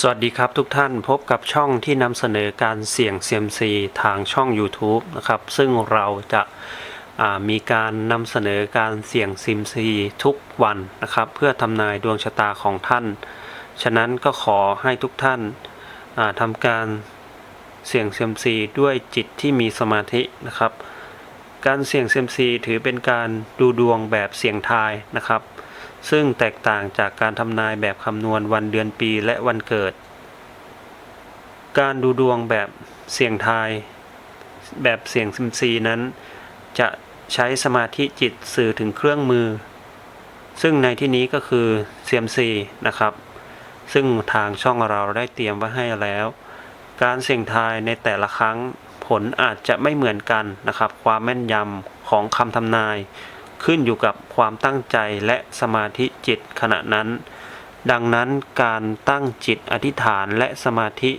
สวัสดีครับทุกท่านพบกับช่องที่นำเสนอการเสี่ยงเซียมซีทางช่อง YouTube นะครับ ซึ่งเราจะามีการนำเสนอการเสี่ยงเซียมซีทุกวันนะครับ เพื่อทำนายดวงชะตาของท่าน ฉะนั้นก็ขอให้ทุกท่านาทำการเสี่ยงเซียมซีด้วยจิตที่มีสมาธินะครับ การเสี่ยงเซียมซีถือเป็นการดูดวงแบบเสี่ยงทายนะครับ ซึ่งแตกต่างจากการทำนายแบบคำนวณวันเดือนปีและวันเกิด การดูดวงแบบเสี่ยงทาย แบบเสี่ยงซิมซีนั้น จะใช้สมาธิจิตสื่อถึงเครื่องมือ ซึ่งในที่นี้ก็คือเซียมซีนะครับ ซึ่งทางช่องเราได้เตรียมไว้ให้แล้ว การเสี่ยงทายในแต่ละครั้งผลอาจจะไม่เหมือนกันนะครับ ความแม่นยำของคำทำนาย ขึ้นอยู่กับความตั้งใจและสมาธิจิตขณะนั้น ดังนั้นการตั้งจิตอธิษฐานและสมาธิ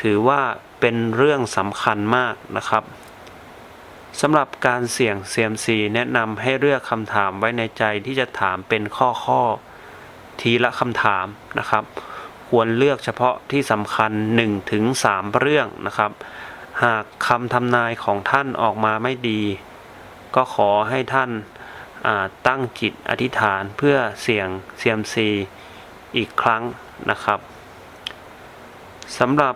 ถือว่าเป็นเรื่องสำคัญมากนะครับสำหรับการเสี่ยงเซียมซีแนะนำให้เลือกคำถามไว้ในใจที่จะถามเป็นข้อข้อๆทีละคำถามนะครับ ควรเลือกเฉพาะที่สำคัญ 1-3เรื่องนะครับ หากคำทำนายของท่านออกมาไม่ดี ก็ขอให้ท่าน ตั้งจิตอธิษฐานเพื่อเสี่ยงเซียมซีอีกครั้งนะครับสำหรับ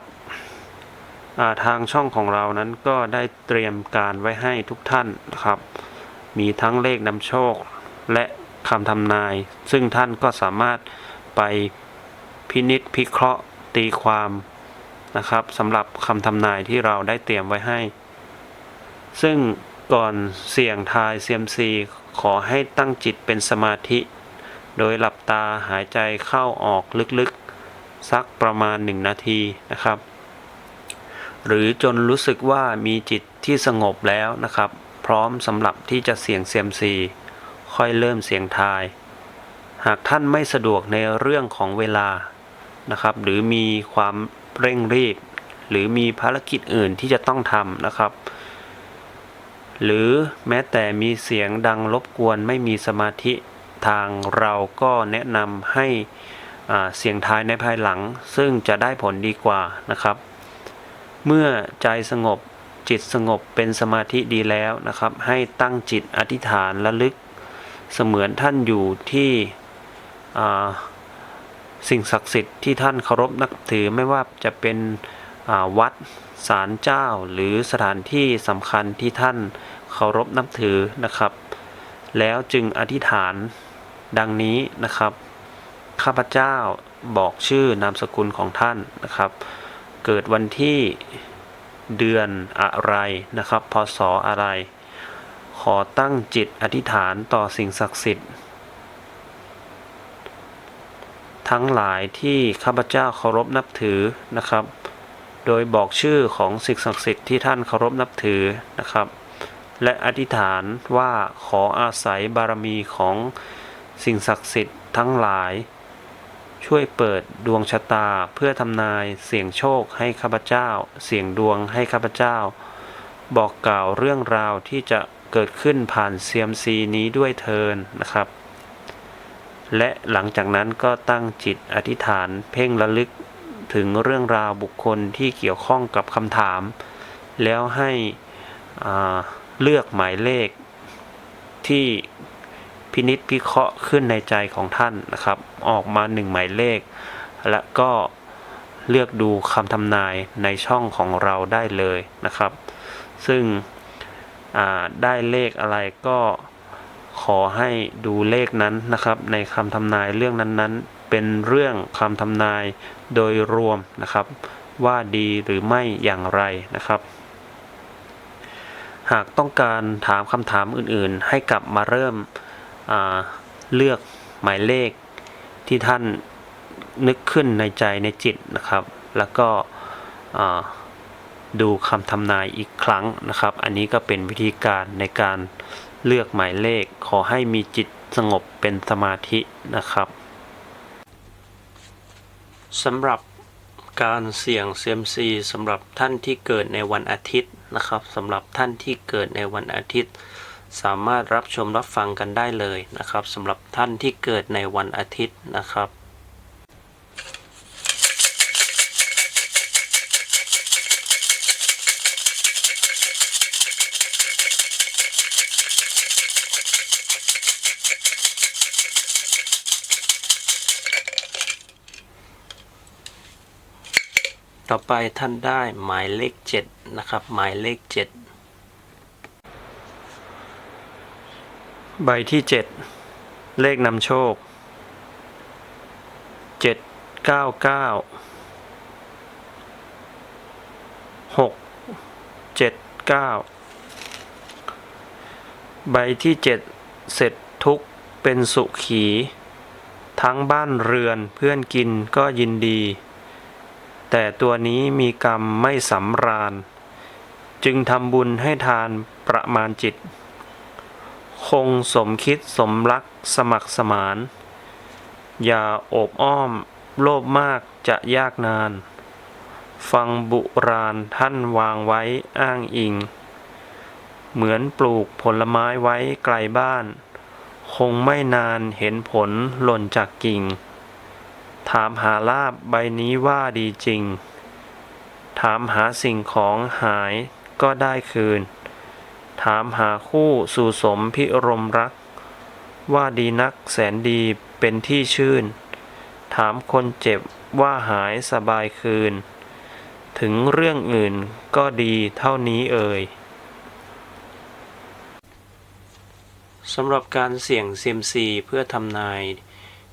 าทางช่องของเรานั้นก็ได้เตรียมการไว้ให้ทุกท่านนะครับ มีทั้งเลขนำโชคและคำทำนาย ซึ่งท่านก็สามารถไปพินิษพิเคราะห์ตีความนะครับสำหรับคำทำนายที่เราได้เตรียมไว้ให้ ซึ่งก่อนเสี่ยงทายเซียมซี ขอให้ตั้งจิตเป็นสมาธิ โดยหลับตาหายใจเข้าออกลึกๆ สักประมาณ 1 นาทีนะครับ หรือจนรู้สึกว่ามีจิตที่สงบแล้วนะครับ พร้อมสำหรับที่จะเสี่ยงเซียมซีค่อยเริ่มเสียงทาย หากท่านไม่สะดวกในเรื่องของเวลานะครับ หรือมีความเร่งรีบ หรือมีภารกิจอื่นที่จะต้องทำนะครับ หรือแม้แต่มีเสียงดังรบกวนไม่มีสมาธิทางเราก็แนะนำให้เสียงท้ายในภายหลัง ซึ่งจะได้ผลดีกว่านะครับ เมื่อใจสงบจิตสงบเป็นสมาธิดีแล้วนะครับ ให้ตั้งจิตอธิษฐานระลึก เสมือนท่านอยู่ที่สิ่งศักดิ์สิทธิ์ที่ท่านเคารพนับถือไม่ว่าจะเป็นวัด ศาลเจ้าหรือสถานที่สำคัญที่ท่านเคารพนับถือนะครับ แล้วจึงอธิษฐานดังนี้นะครับ ข้าพเจ้าบอกชื่อนามสกุลของท่านนะครับ เกิดวันที่เดือนอะไรนะครับ พศอะไร ขอตั้งจิตอธิษฐานต่อสิ่งศักดิ์สิทธิ์ ทั้งหลายที่ข้าพเจ้าเคารพนับถือนะครับ โดยบอกชื่อของสิ่งศักดิ์สิทธิ์ที่ท่านเคารพนับถือนะครับ และอธิษฐานว่าขออาศัยบารมีของสิ่งศักดิ์สิทธิ์ทั้งหลาย ช่วยเปิดดวงชะตาเพื่อทำนายเสี่ยงโชคให้ข้าพเจ้า เสี่ยงดวงให้ข้าพเจ้า บอกกล่าวเรื่องราวที่จะเกิดขึ้นผ่านเซียมซีนี้ด้วยเทินนะครับ และหลังจากนั้นก็ตั้งจิตอธิษฐานเพ่งระลึก ถึงเรื่องราวบุคคลที่เกี่ยวข้องกับคำถาม แล้วให้เลือกหมายเลขที่พินิษพิเคราะห์ขึ้นในใจของท่านนะครับ ออกมาหนึ่งหมายเลข และก็เลือกดูคำทำนายในช่องของเราได้เลยนะครับ ซึ่งได้เลขอะไรก็ขอให้ดูเลขนั้นนะครับ ในคำทำนายเรื่องนั้นๆ เป็นเรื่องคำทำนายโดยรวมนะครับ ว่าดีหรือไม่อย่างไรนะครับ หากต้องการถามคำถามอื่นๆ ให้กลับมาเริ่มเลือกหมายเลขที่ท่านนึกขึ้นในใจในจิตนะครับ แล้วก็ดูคำทำนายอีกครั้งนะครับ อันนี้ก็เป็นวิธีการในการเลือกหมายเลข ขอให้มีจิตสงบเป็นสมาธินะครับ สำหรับการเสี่ยงเซียมซีสำหรับท่านที่เกิดในวันอาทิตย์นะครับสำหรับท่านที่เกิดในวันอาทิตย์ สามารถรับชมรับฟังกันได้เลยนะครับสำหรับท่านที่เกิดในวันอาทิตย์นะครับ ต่อไปท่านได้หมายเลขเจ็ดนะครับ หมายเลขเจ็ดใบที่เจ็ดเลขนำโชคเจ็ดเก้าเก้าหกเจ็ดเก้าใบที่เจ็ดเสร็จทุกเป็นสุขี ทั้งบ้านเรือนเพื่อนกินก็ยินดี แต่ตัวนี้มีกรรมไม่สำราญ จึงทำบุญให้ทานประมาณจิต คงสมคิดสมรักสมัครสมาน อย่าโอบอ้อม โลภมากจะยากนาน ฟังบุราณท่านวางไว้อ้างอิง เหมือนปลูกผลไม้ไว้ไกลบ้าน คงไม่นานเห็นผลหล่นจากกิ่ง ถามหาลาบใบนี้ว่าดีจริง ถามหาสิ่งของหายก็ได้คืน ถามหาคู่สู่สมพิรมรัก ว่าดีนักแสนดีเป็นที่ชื่น ถามคนเจ็บว่าหายสบายคืน ถึงเรื่องอื่นก็ดีเท่านี้เอ่ยสำหรับการเสี่ยงเซียมซีเพื่อทำนาย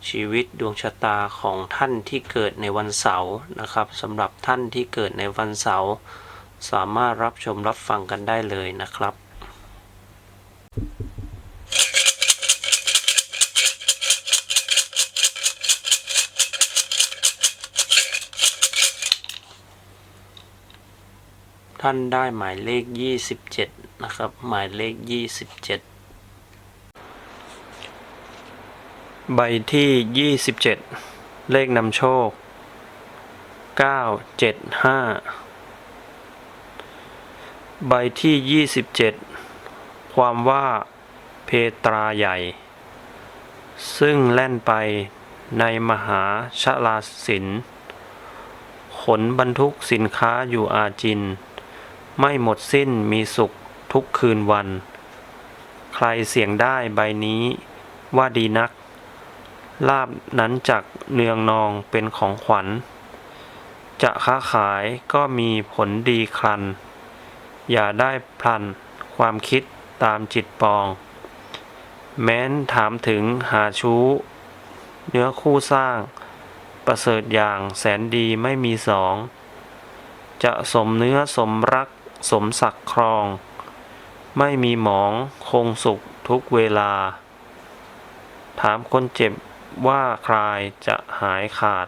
ชีวิตดวงชะตาของท่านที่เกิดในวันเสาร์นะครับสำหรับท่านที่เกิดในวันเสาร์สามารถรับชมรับฟังกันได้เลยนะครับท่านได้หมายเลข 27 นะครับ หมายเลข 27 ใบที่ 27 เลขนำโชค 975 ใบที่ 27 ความว่าเพตราใหญ่ ซึ่งแล่นไปในมหาชลาสิน ขนบรรทุกสินค้าอยู่อาจิน ไม่หมดสิ้นมีสุขทุกคืนวัน ใครเสี่ยงได้ใบนี้ว่าดีนัก ลาบนั้นจักเนืองนองเป็นของขวัญ จะค้าขายก็มีผลดีครัน อย่าได้พลัน ความคิดตามจิตปอง แม้นถามถึงหาชู้ เนื้อคู่สร้าง ประเสริฐอย่างแสนดีไม่มีสอง จะสมเนื้อสมรักสมศักดิ์ครอง ไม่มีหมองคงสุขทุกเวลา ถามคนเจ็บ ว่าใครจะหายขาด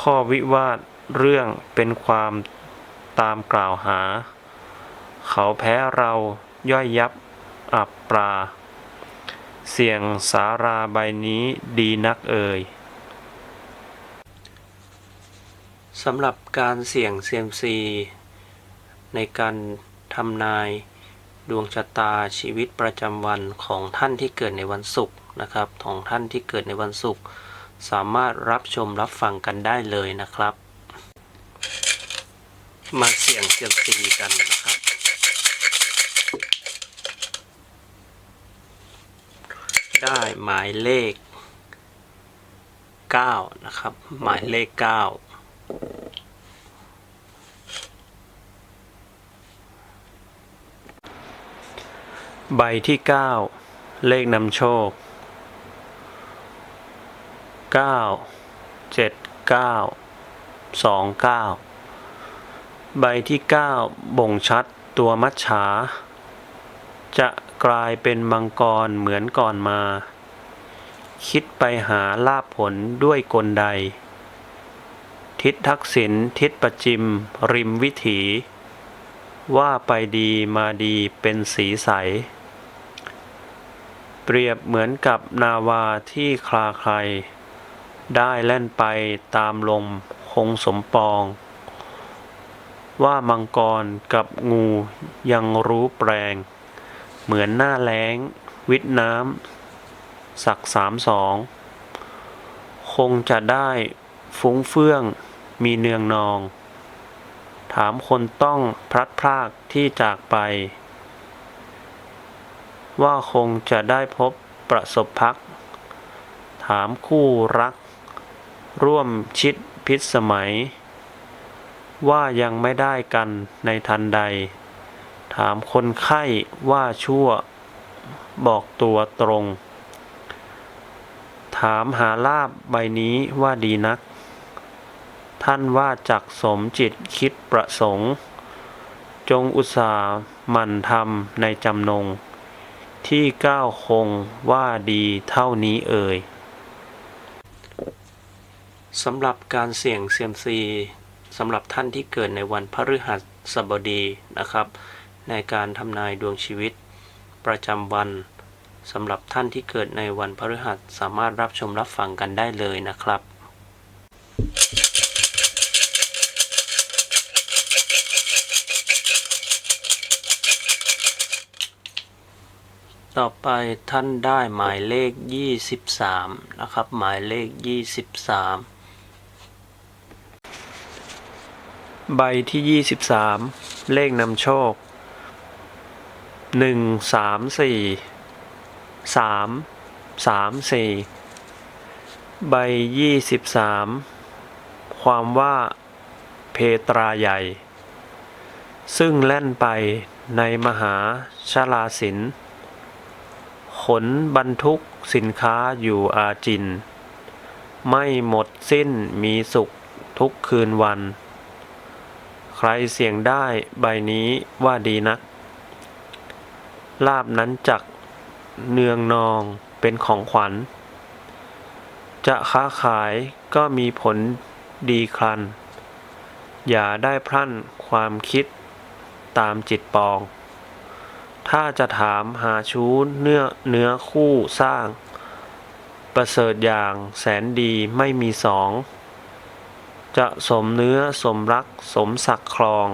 ข้อวิวาทเรื่องเป็นความตามกล่าวหา เขาแพ้เราย่อยยับอับปราเสียงสาราใบนี้ดีนักเอ่ยสำหรับการเสี่ยงเซียมซี ในการทำนายดวงชะตาชีวิตประจำวันของท่านที่เกิดในวันศุกร์ นะครับของท่านที่เกิดในวันศุกร์สามารถรับชมรับฟังกันได้เลยนะครับ มาเสี่ยงเซียมซีกันนะครับ ได้หมายเลข 9 นะครับ หมายเลข 9ใบที่ 9 เลขนำโชค 9 7 9 2 9ใบที่9บ่งชัดตัวมัจฉา จะกลายเป็นมังกรเหมือนก่อนมา คิดไปหาลาภผลด้วยกลใด ทิศทักษิณทิศประจิม ริมวิถี ว่าไปดีมาดีเป็นสีใสเปรียบเหมือนกับนาวาที่คลาใคร ได้แล่นไปตามลมคงสมปอง ว่ามังกรกับงูยังรู้แปลง เหมือนหน้าแล้ง วิทน้ำสักสามสอง คงจะได้ฟุ้งเฟื่องมีเนืองนอง ถามคนต้องพลัดพรากที่จากไป ว่าคงจะได้พบประสบพัก ถามคู่รัก ร่วมชิดพิษสมัย ว่ายังไม่ได้กันในทันใด ถามคนไข้ว่าชั่ว บอกตัวตรง ถามหาลาบใบนี้ว่าดีนัก ท่านว่าจักสมจิตคิดประสงค์ จงอุตสาห์มั่นทำในจำนง ที่ก้าวคงว่าดีเท่านี้เอ่ย สำหรับการเสี่ยงเซียมซีสำหรับท่านที่เกิดในวันพฤหัสบดีนะครับ ในการทำนายดวงชีวิต ประจำวันสำหรับท่านที่เกิดในวันพฤหัสสามารถรับชมรับฟังกันได้เลยนะครับ ต่อไปท่านได้หมายเลข 23 นะครับ หมายเลข 23 ใบที่ 23 เลขนำโชค 1 3 4 3 3 4 ใบ 23 ความว่าเพตราใหญ่ ซึ่งแล่นไปในมหาชลาสิน ขนบรรทุกสินค้าอยู่อาจิน ไม่หมดสิ้นมีสุขทุกคืนวัน ใครเสี่ยงได้ใบนี้ว่าดีนัก ลาบนั้นจักเนืองนองเป็นของขวัญ จะค้าขายก็มีผลดีครัน อย่าได้พรั่นความคิดตามจิตปอง ถ้าจะถามหาชู้เนื้อเนื้อคู่สร้าง ประเสริฐอย่างแสนดีไม่มีสอง จะสมเนื้อสมรักสมศักครอง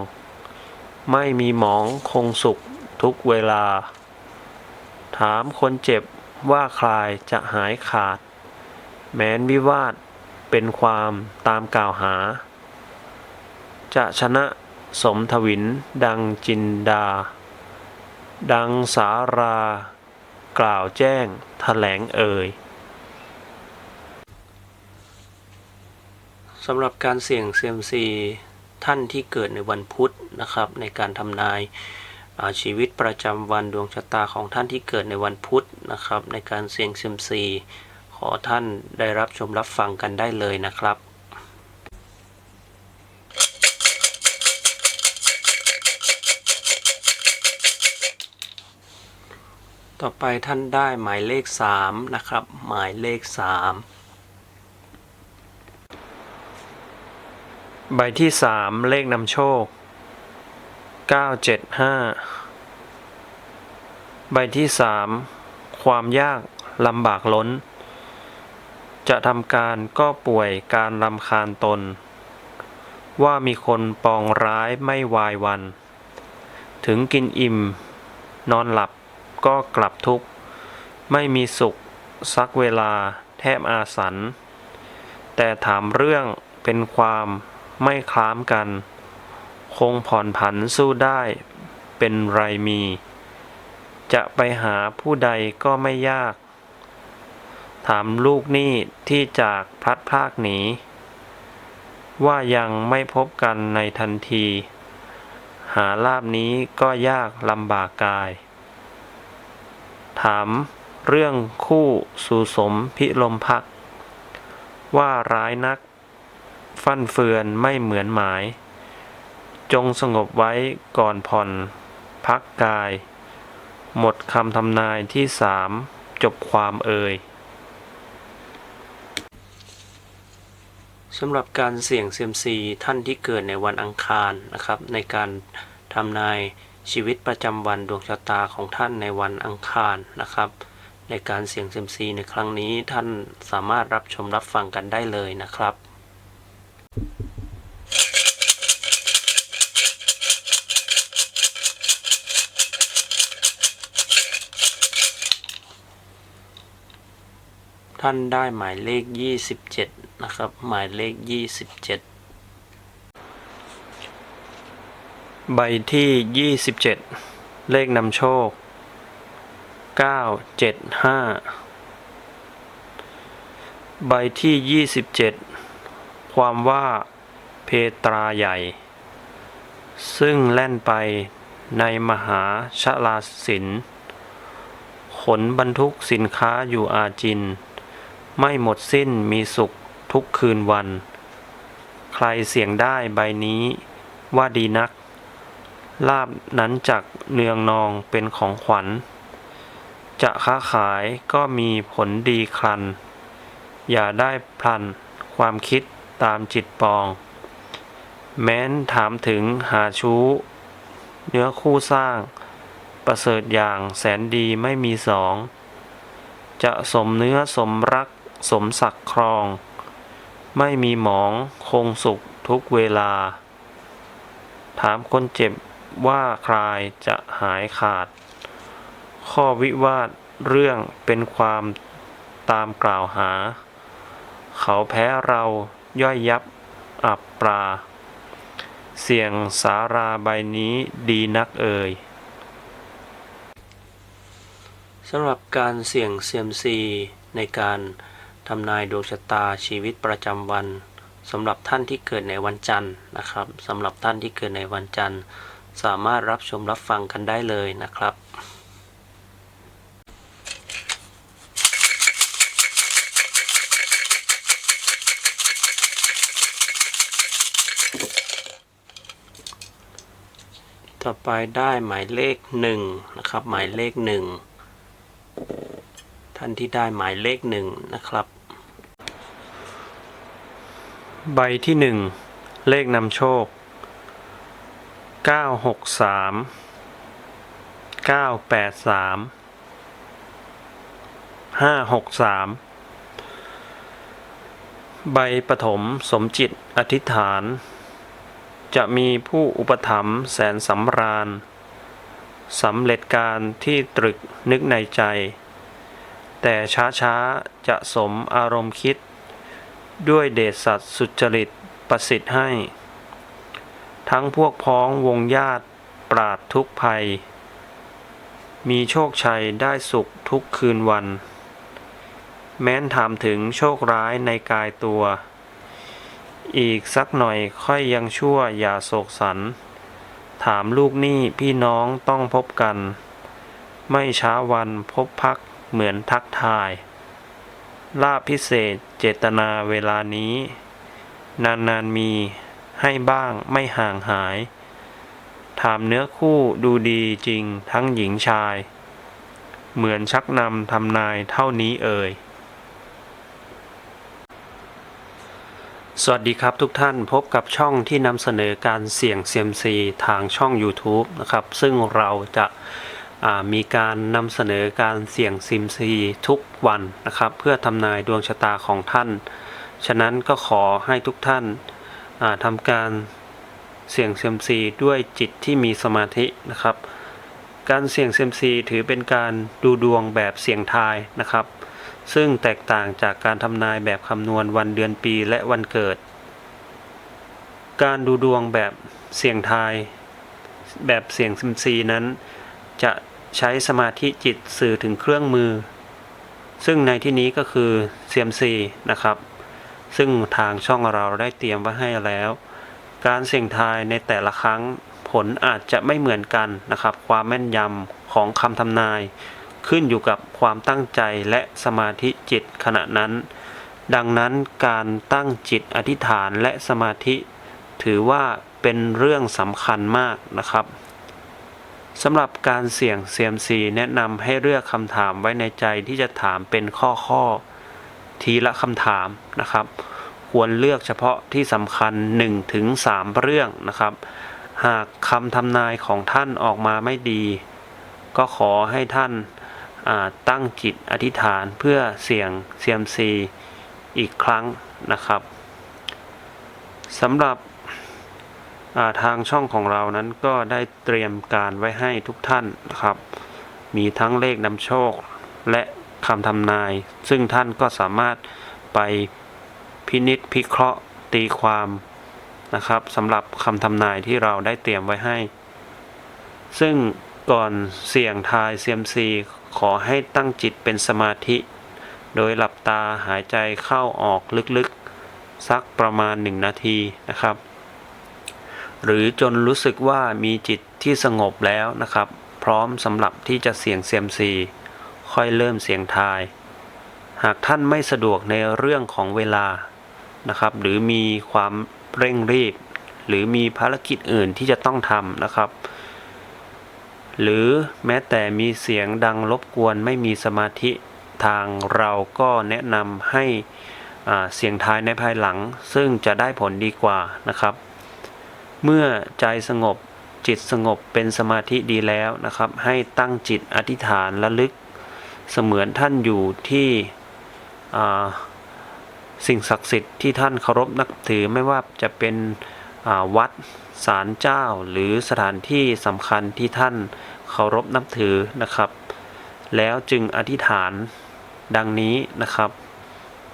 ไม่มีหมองคงสุขทุกเวลา ถามคนเจ็บว่าใครจะหายขาด แม้นวิวาทเป็นความตามกล่าวหา จะชนะสมทวินดังจินดา ดังสารากล่าวแจ้งแถลงเอ่ย สำหรับการเสี่ยงเซมซีท่านที่เกิดในวันพุธนะครับ ในการทำนายชีวิตประจำวันดวงชะตาของท่านที่เกิดในวันพุธนะครับ ในการเสี่ยงเซมซีขอท่านได้รับชมรับฟังกันได้เลยนะครับต่อไปท่านได้หมายเลข 3 นะครับ หมายเลข 3 ใบที่สามเลขนำโชคเก้าเจ็ดห้าใบที่สามความยากลำบากล้น จะทำการก็ป่วยการรำคาญตน ว่ามีคนปองร้ายไม่วายวัน ถึงกินอิ่ม นอนหลับก็กลับทุกข์ ไม่มีสุขสักเวลาแทบอาสัน แต่ถามเรื่องเป็นความ ไม่คล้ามกัน คงผ่อนผันสู้ได้เป็นไรมี จะไปหาผู้ใดก็ไม่ยาก ถามลูกหนี้ที่จากพลัดพรากหนี ว่ายังไม่พบกันในทันที หาลาบนี้ก็ยากลำบากกาย ถามเรื่องคู่สู่สมพิลมพัก ว่าร้ายนัก ฟั่นเฟือนไม่เหมือนหมาย จงสงบไว้ก่อนผ่อน พักกาย หมดคำทำนายที่สามจบความเอ่ยสำหรับการเสี่ยงเซียมซีท่านที่เกิดในวันอังคารนะครับ ในการทำนายชีวิตประจำวันดวงชะตาของท่านในวันอังคารนะครับ ในการเสี่ยงเซียมซีในครั้งนี้ท่านสามารถรับชมรับฟังกันได้เลยนะครับ ท่านได้หมายเลข 27 นะครับ หมายเลข 27 ใบที่ 27 เลขนำโชค 975 ใบที่ 27 ความว่าเพตราใหญ่ ซึ่งแล่นไปในมหาชลาสินขนบรรทุกสินค้าอยู่อาจิน ไม่หมดสิ้นมีสุขทุกคืนวัน ใครเสี่ยงได้ใบนี้ว่าดีนัก ลาบนั้นจักเนืองนองเป็นของขวัญ จะค้าขายก็มีผลดีครัน อย่าได้พลันความคิด ตามจิตปอง แม้นถามถึงหาชู้ เนื้อคู่สร้าง ประเสริฐอย่างแสนดีไม่มีสอง จะสมเนื้อสมรัก สมศักดิ์ครอง ไม่มีหมองคงสุขทุกเวลา ถามคนเจ็บว่าใครจะหายขาด ข้อวิวาทเรื่องเป็นความตามกล่าวหา เขาแพ้เรา ย่อยยับอับปราเสียงสาราใบนี้ดีนักเอ่ยสำหรับการเสี่ยงเซียมซีในการทำนายดวงชะตาชีวิตประจำวันสำหรับท่านที่เกิดในวันจันทร์นะครับสำหรับท่านที่เกิดในวันจันทร์ สามารถรับชมรับฟังกันได้เลยนะครับ ต่อไปได้หมายเลขหนึ่งนะครับ หมายเลขหนึ่งท่านที่ได้หมายเลขหนึ่งนะครับ ใบที่หนึ่งเลขนำโชคเก้าหกสามเก้าแปดสามห้าหกสามใบปฐมสมจิตอธิษฐาน จะมีผู้อุปถัมภ์แสนสำราญสำเร็จการที่ตรึกนึกในใจ แต่ช้าๆจะสมอารมณ์คิด ด้วยเดชสัตว์สุจริตประสิทธิ์ให้ ทั้งพวกพ้องวงญาติปราดทุกภัย มีโชคชัยได้สุขทุกคืนวัน แม้นถามถึงโชคร้ายในกายตัว อีกสักหน่อยค่อยยังชั่วอย่าโศกสัน ถามลูกหนี้พี่น้องต้องพบกัน ไม่ช้าวันพบพักเหมือนทักทาย ลาพิเศษเจตนาเวลานี้ นานๆมีให้บ้างไม่ห่างหาย ถามเนื้อคู่ดูดีจริงทั้งหญิงชาย เหมือนชักนำทำนายเท่านี้เอ่ย สวัสดีครับทุกท่านพบกับช่องที่นำเสนอการเสี่ยงเซียมซีทางช่อง YouTube นะครับ ซึ่งเราจะามีการนำเสนอการเสี่ยงซิมซีทุกวันนะครับ เพื่อทำนายดวงชะตาของท่าน ฉะนั้นก็ขอให้ทุกท่านาทำการเสี่ยงเซียมซีด้วยจิตที่มีสมาธินะครับ การเสี่ยงเซียมซีถือเป็นการดูดวงแบบเสี่ยงทายนะครับ ซึ่งแตกต่างจากการทำนายแบบคำนวณวันเดือนปีและวันเกิด การดูดวงแบบเสี่ยงทาย แบบเสี่ยงซิมซีนั้น จะใช้สมาธิจิตสื่อถึงเครื่องมือ ซึ่งในที่นี้ก็คือ CMC นะครับ ซึ่งทางช่องเราได้เตรียมไว้ให้แล้ว การเสี่ยงทายในแต่ละครั้งผลอาจจะไม่เหมือนกันนะครับ ความแม่นยำของคำทำนาย ขึ้นอยู่กับความตั้งใจและสมาธิจิตขณะนั้น ดังนั้นการตั้งจิตอธิษฐานและสมาธิ ถือว่าเป็นเรื่องสำคัญมากนะครับสำหรับการเสี่ยง CMC แนะนำให้เลือกคำถามไว้ในใจที่จะถามเป็นข้อข้อๆทีละคำถามนะครับ ควรเลือกเฉพาะที่สำคัญ 1-3ถึง3เรื่องนะครับ หากคำทำนายของท่านออกมาไม่ดี ก็ขอให้ท่าน ตั้งจิตอธิษฐานเพื่อเสี่ยง CMC อีกครั้งนะครับสำหรับาทางช่องของเรานั้นก็ได้เตรียมการไว้ให้ทุกท่านนะครับ มีทั้งเลขนำโชคและคำทำนาย ซึ่งท่านก็สามารถไปพินิษพิเคราะห์ตีความนะครับสำหรับคำทำนายที่เราได้เตรียมไว้ให้ ซึ่ง ก่อนเสี่ยงทาย CMC ขอให้ตั้งจิตเป็นสมาธิ โดยหลับตาหายใจเข้าออกลึกๆ สักประมาณ1นาทีนะครับ หรือจนรู้สึกว่ามีจิตที่สงบแล้วนะครับ พร้อมสำหรับที่จะเสี่ยงเซียมซี ค่อยเริ่มเสี่ยงทาย หากท่านไม่สะดวกในเรื่องของเวลานะครับ หรือมีความเร่งรีบ หรือมีภารกิจอื่นที่จะต้องทำนะครับ หรือแม้แต่มีเสียงดังรบกวนไม่มีสมาธิทางเราก็แนะนำให้เสียงทายในภายหลัง ซึ่งจะได้ผลดีกว่านะครับ เมื่อใจสงบจิตสงบเป็นสมาธิดีแล้วนะครับ ให้ตั้งจิตอธิษฐานระลึก เสมือนท่านอยู่ที่สิ่งศักดิ์สิทธิ์ที่ท่านเคารพนับถือไม่ว่าจะเป็น วัดศาลเจ้า หรือสถานที่สำคัญที่ท่านเคารพนับถือนะครับ แล้วจึงอธิษฐานดังนี้นะครับ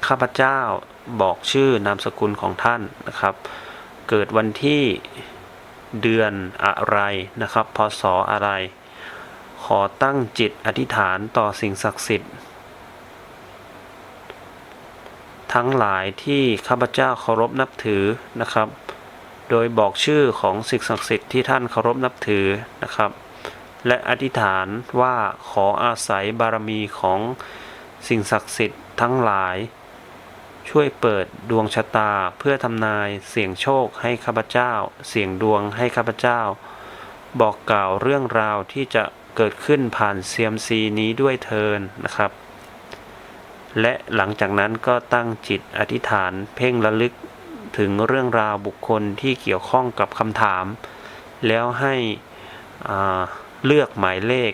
ข้าพเจ้าบอกชื่อนามสกุลของท่านนะครับ เกิดวันที่เดือนอะไรนะครับ พศอะไร ขอตั้งจิตอธิษฐานต่อสิ่งศักดิ์สิทธิ์ ทั้งหลายที่ข้าพเจ้าเคารพนับถือนะครับ โดยบอกชื่อของสิ่งศักดิ์สิทธิ์ที่ท่านเคารพนับถือนะครับ และอธิษฐานว่าขออาศัยบารมีของสิ่งศักดิ์สิทธิ์ทั้งหลาย ช่วยเปิดดวงชะตาเพื่อทำนายเสี่ยงโชคให้ข้าพเจ้า เสี่ยงดวงให้ข้าพเจ้า บอกกล่าวเรื่องราวที่จะเกิดขึ้นผ่านเซียมซีนี้ด้วยเทินนะครับ และหลังจากนั้นก็ตั้งจิตอธิษฐานเพ่งระลึก ถึงเรื่องราวบุคคลที่เกี่ยวข้องกับคำถาม แล้วให้เลือกหมายเลข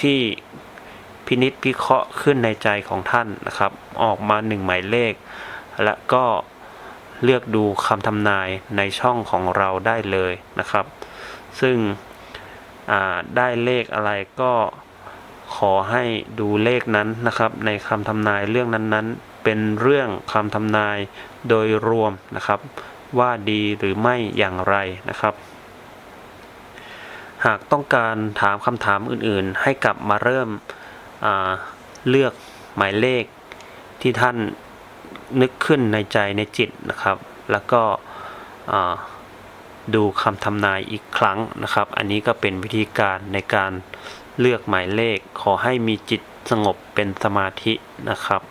ที่พินิษพิเคราะห์ขึ้นในใจของท่านนะครับ ออกมาหนึ่งหมายเลข และก็เลือกดูคำทำนายในช่องของเราได้เลยนะครับ ซึ่งได้เลขอะไรก็ขอให้ดูเลขนั้นนะครับ ในคำทำนายเรื่องนั้นๆ เป็นเรื่องคำทำนายโดยรวมนะครับ ว่าดีหรือไม่อย่างไรนะครับ หากต้องการถามคำถามอื่นๆ ให้กลับมาเริ่มเลือกหมายเลขที่ท่านนึกขึ้นในใจในจิตนะครับ แล้วก็ดูคำทำนายอีกครั้งนะครับ อันนี้ก็เป็นวิธีการในการเลือกหมายเลข ขอให้มีจิตสงบเป็นสมาธินะครับ